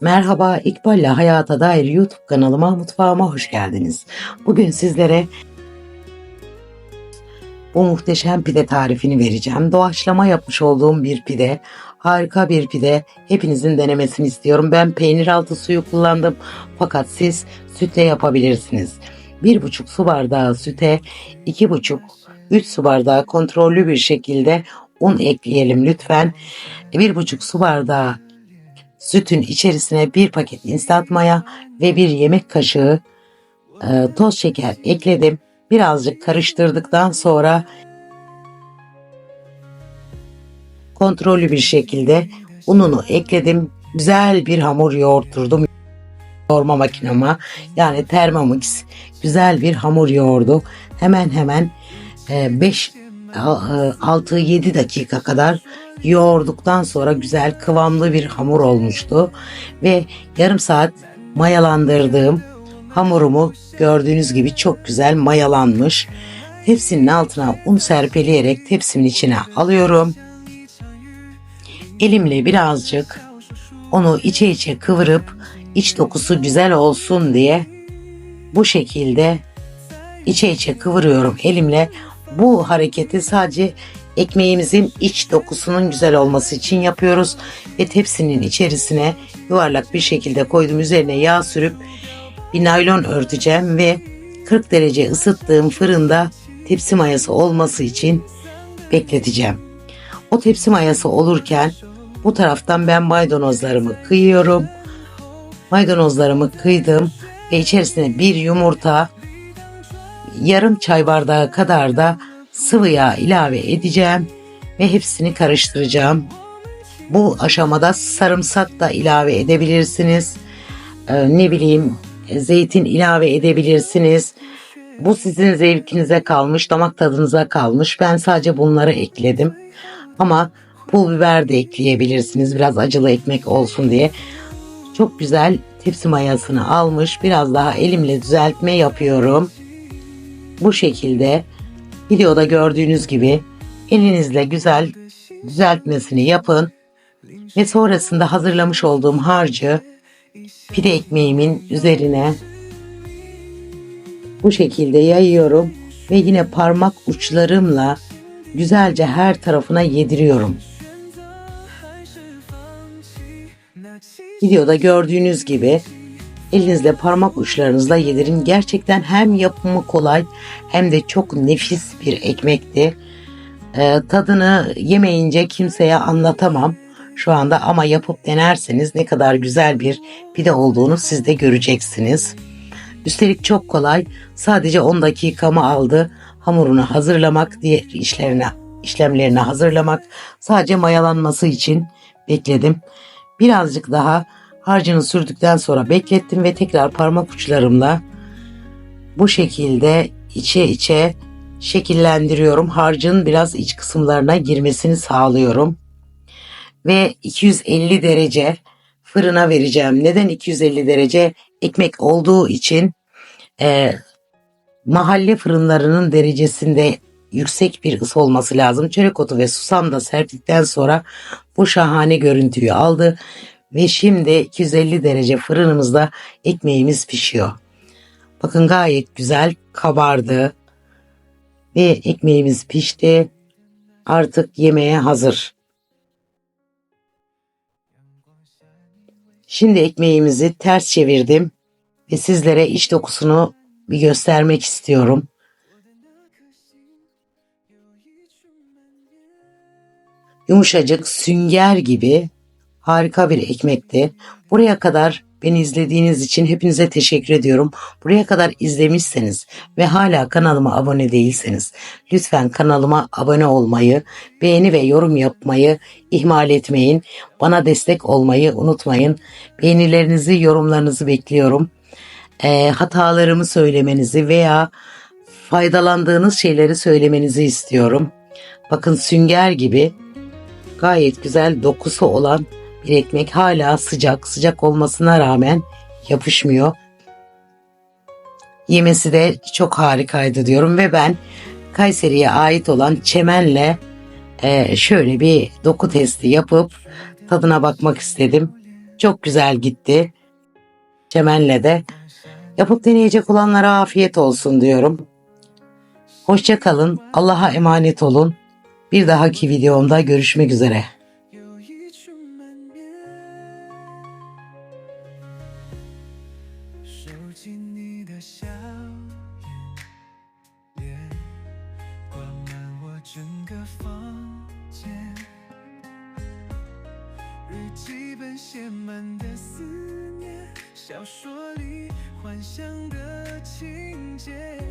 Merhaba, İkbal'le Hayata Dair YouTube kanalıma, mutfağıma hoş geldiniz. Bugün sizlere bu muhteşem pide tarifini vereceğim. Doğaçlama yapmış olduğum bir pide. Harika bir pide. Hepinizin denemesini istiyorum. Ben peynir altı suyu kullandım. Fakat siz sütle yapabilirsiniz. Bir buçuk su bardağı süte, iki buçuk, üç su bardağı kontrollü bir şekilde un ekleyelim lütfen. Bir buçuk su bardağı sütün içerisine bir paket instant maya ve bir yemek kaşığı e, toz şeker ekledim. Birazcık karıştırdıktan sonra kontrollü bir şekilde ununu ekledim. Güzel bir hamur yoğurtturdum yoğurma makinama yani Thermomix güzel bir hamur yoğurdu. Hemen hemen 5 6-7 dakika kadar yoğurduktan sonra güzel kıvamlı bir hamur olmuştu ve yarım saat mayalandırdığım hamurumu gördüğünüz gibi çok güzel mayalanmış. Tepsinin altına un serpeleyerek tepsimin içine alıyorum. Elimle birazcık onu içe içe kıvırıp iç dokusu güzel olsun diye bu şekilde içe içe kıvırıyorum elimle. Bu hareketi sadece ekmeğimizin iç dokusunun güzel olması için yapıyoruz ve tepsinin içerisine yuvarlak bir şekilde koydum üzerine yağ sürüp bir naylon örteceğim ve 40 derece ısıttığım fırında tepsi mayası olması için bekleteceğim. O tepsi mayası olurken bu taraftan ben maydanozlarımı kıyıyorum. Maydanozlarımı kıydım ve içerisine bir yumurta, yarım çay bardağı kadar da sıvı yağ ilave edeceğim ve hepsini karıştıracağım. Bu aşamada sarımsak da ilave edebilirsiniz. Ee, ne bileyim zeytin ilave edebilirsiniz. Bu sizin zevkinize kalmış, damak tadınıza kalmış. Ben sadece bunları ekledim. Ama pul biber de ekleyebilirsiniz. Biraz acılı ekmek olsun diye. Çok güzel tepsi mayasını almış. Biraz daha elimle düzeltme yapıyorum. Bu şekilde videoda gördüğünüz gibi elinizle güzel düzeltmesini yapın. Ve sonrasında hazırlamış olduğum harcı pide ekmeğimin üzerine bu şekilde yayıyorum ve yine parmak uçlarımla güzelce her tarafına yediriyorum. Videoda gördüğünüz gibi elinizle parmak uçlarınızla yedirin. Gerçekten hem yapımı kolay hem de çok nefis bir ekmekti. Ee, tadını yemeyince kimseye anlatamam şu anda ama yapıp denerseniz ne kadar güzel bir pide olduğunu siz de göreceksiniz. Üstelik çok kolay. Sadece 10 dakikamı aldı. Hamurunu hazırlamak, diğer işlerine, işlemlerini hazırlamak. Sadece mayalanması için bekledim. Birazcık daha harcını sürdükten sonra beklettim ve tekrar parmak uçlarımla bu şekilde içe içe şekillendiriyorum. Harcın biraz iç kısımlarına girmesini sağlıyorum. Ve 250 derece fırına vereceğim. Neden 250 derece? Ekmek olduğu için e, mahalle fırınlarının derecesinde yüksek bir ısı olması lazım. Çörek otu ve susam da serptikten sonra bu şahane görüntüyü aldı. Ve şimdi 250 derece fırınımızda ekmeğimiz pişiyor. Bakın gayet güzel kabardı. Ve ekmeğimiz pişti. Artık yemeğe hazır. Şimdi ekmeğimizi ters çevirdim ve sizlere iç dokusunu bir göstermek istiyorum. Yumuşacık sünger gibi harika bir ekmekti. Buraya kadar beni izlediğiniz için hepinize teşekkür ediyorum. Buraya kadar izlemişseniz ve hala kanalıma abone değilseniz lütfen kanalıma abone olmayı, beğeni ve yorum yapmayı ihmal etmeyin. Bana destek olmayı unutmayın. Beğenilerinizi, yorumlarınızı bekliyorum. E, hatalarımı söylemenizi veya faydalandığınız şeyleri söylemenizi istiyorum. Bakın sünger gibi gayet güzel dokusu olan bir ekmek hala sıcak. Sıcak olmasına rağmen yapışmıyor. Yemesi de çok harikaydı diyorum ve ben Kayseri'ye ait olan çemenle e, şöyle bir doku testi yapıp tadına bakmak istedim. Çok güzel gitti. Çemenle de. Yapıp deneyecek olanlara afiyet olsun diyorum. Hoşça kalın. Allah'a emanet olun. Bir dahaki videomda görüşmek üzere. 收集你的笑颜，脸挂满我整个房间，日记本写满的思念，小说里幻想的情节。